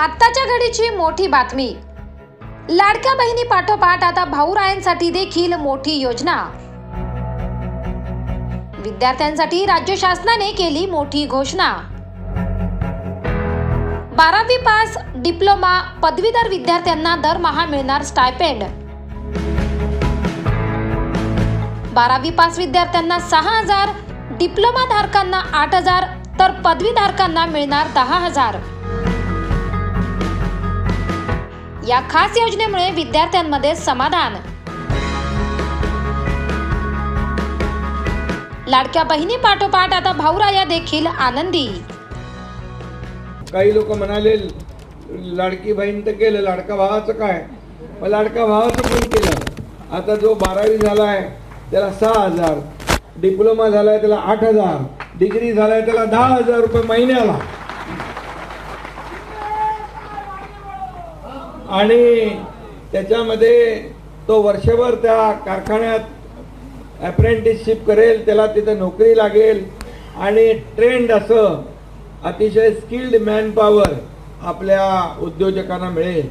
आत्ताच्या घडीची मोठी बातमी. लाडक्या बहिणी पाठोपाठ आता भाऊरायांसाठी देखील मोठी योजना. विद्यार्थ्यांसाठी राज्य शासनाने केली मोठी घोषणा. बारावी पास डिप्लोमा पदवीधर विद्यार्थ्यांना दरमहा मिळणार स्टायपेंड. बारावी पास विद्यार्थ्यांना सहा हजार डिप्लोमा धारकांना आठ हजार तर पदवीधारकांना मिळणार दहा हजार. या खास योजनेमुळे विद्यार्थ्यांमध्ये समाधान. लाडक्या बहिणी पाठोपाठ आता भाऊराया देखील आनंदी. काही लोक म्हणाले लाडकी बहीण तर केलं लाडका भावाचं काय? मग लाडका भावाचं पण केलं? आता जो बारावी झाला आहे त्याला सहा हजार. डिप्लोमा झाला आहे त्याला आठ हजार. डिग्री झाला आहे त्याला दहा हजार रुपये महिन्याला. आणि त्याच्यामध्ये तो वर्षभर त्या कारखान्यात अप्रेंटिसशिप करेल त्याला तिथं नोकरी लागेल. आणि ट्रेंड असं अतिशय स्किल्ड मॅनपॉवर आपल्या उद्योजकांना मिळेल.